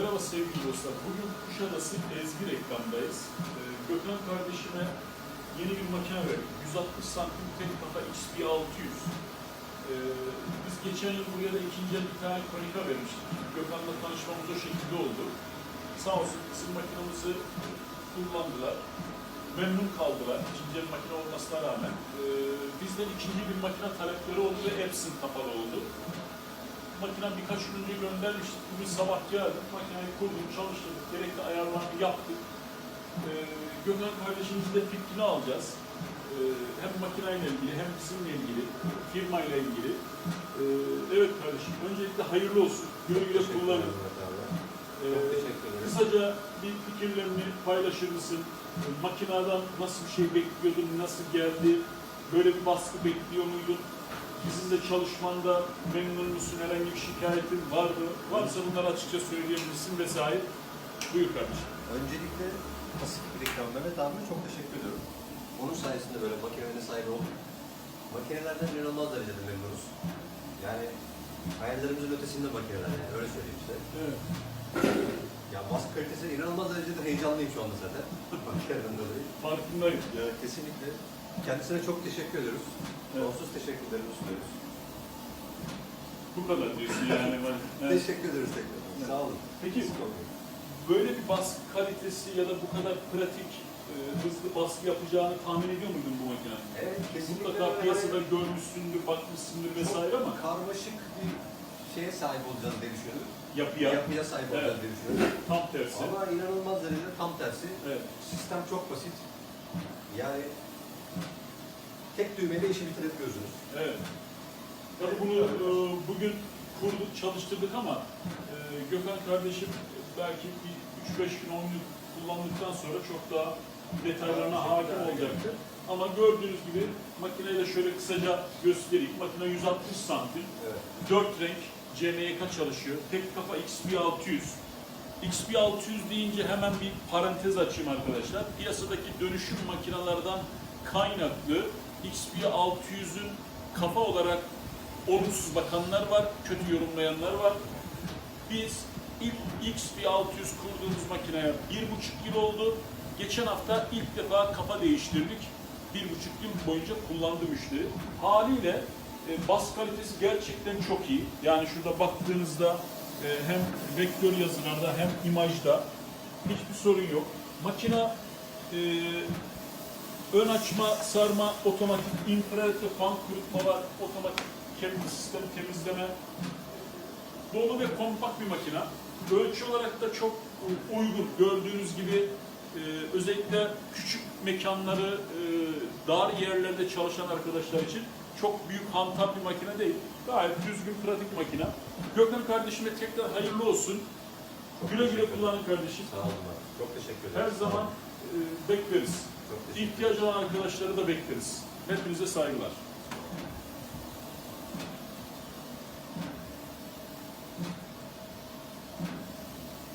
arkadaşlar, bugün Kuşadası Ezgi reklamdayız. Ee, Gökhan kardeşime yeni bir makine verdik. 160 santim tek kafa XP 600. Ee, biz geçen yıl buraya da ikinci bir tane konika vermiştik. Gökhan'la tanışmamız o şekilde oldu. Sağ olsun bizim makinamızı kullandılar. Memnun kaldılar ikinci el makine olmasına rağmen. Ee, bizden ikinci bir makine talepleri oldu ve Epson kapalı oldu makine birkaç gün önce göndermiştik. Bugün sabah geldik, makineyi kurduk, çalıştırdık, gerekli ayarlarını yaptık. Ee, Gökhan kardeşimizin de fikrini alacağız. Ee, hem makineyle ilgili, hem bizimle ilgili, firmayla ilgili. Ee, evet kardeşim, öncelikle hayırlı olsun. Güle güle kullanın. Ee, kısaca bir fikirlerini paylaşır mısın? Makineden nasıl bir şey bekliyordun, nasıl geldi? Böyle bir baskı bekliyor muydun? Bizimle çalışmanda memnun musun? Herhangi bir şikayetin var mı? Varsa bunları açıkça söyleyebilirsin vesaire. Buyur kardeşim. Öncelikle Pasifik Reklam Mehmet abime çok teşekkür ediyorum. Onun sayesinde böyle makinelerine sahip olduk. Makinelerden inanılmaz derecede memnunuz. Yani hayallerimizin ötesinde makineler yani öyle söyleyeyim size. Evet. Ya baskı kalitesi inanılmaz derecede heyecanlıyım şu anda zaten. Makineden dolayı. Farkındayım. Ya kesinlikle. Kendisine çok teşekkür ediyoruz. Evet. Sonsuz teşekkürlerimi sunuyoruz. Bu kadar diyorsun yani. Ben, evet. Teşekkür ederiz tekrar. Evet. Sağ olun. Peki böyle bir baskı kalitesi ya da bu kadar pratik, e, hızlı baskı yapacağını tahmin ediyor muydun bu makinenin? Evet, kesinlikle. Mutlaka piyasada görmüşsündür, bakmışsındır vesaire ama karmaşık bir şeye sahip olacağız diye düşünüyorum. yapıya Yapıya sahip Evet. olacağız diye düşünüyorum. tam tersi. Ama inanılmaz derecede tam tersi. Evet. Sistem çok basit. Yani tek düğmeyle işi bitirebiliyorsunuz. Evet. Tabii bunu e, bugün kurduk, çalıştırdık ama e, Gökhan kardeşim belki bir 3-5 gün 10 gün kullandıktan sonra çok daha detaylarına hakim olacaktır. Ama gördüğünüz gibi makineyi de şöyle kısaca göstereyim. Makine 160 santim, Evet. 4 renk CMYK çalışıyor. Tek kafa XP600. XP600 deyince hemen bir parantez açayım arkadaşlar. Piyasadaki dönüşüm makinelerden kaynaklı XP600'ün kafa olarak olumsuz bakanlar var, kötü yorumlayanlar var. Biz ilk XP600 kurduğumuz makineye bir buçuk yıl oldu. Geçen hafta ilk defa kafa değiştirdik. Bir buçuk yıl boyunca kullandı müşteri. Haliyle e, bas kalitesi gerçekten çok iyi. Yani şurada baktığınızda e, hem vektör yazılarda hem imajda hiçbir sorun yok. Makina e, ön açma, sarma, otomatik infrared ve fan kurutma var, otomatik kendi sistemi temizleme, dolu ve kompakt bir makina. Ölçü olarak da çok uygun. Gördüğünüz gibi e, özellikle küçük mekanları, e, dar yerlerde çalışan arkadaşlar için çok büyük hantal bir makine değil. Gayet düzgün, pratik makine. Gökhan kardeşime tekrar hayırlı olsun. Güle güle kullanın kardeşim. Sağ olun abi. Çok teşekkür ederim. Her zaman e, bekleriz. İhtiyacı olan arkadaşları da bekleriz. Hepinize saygılar.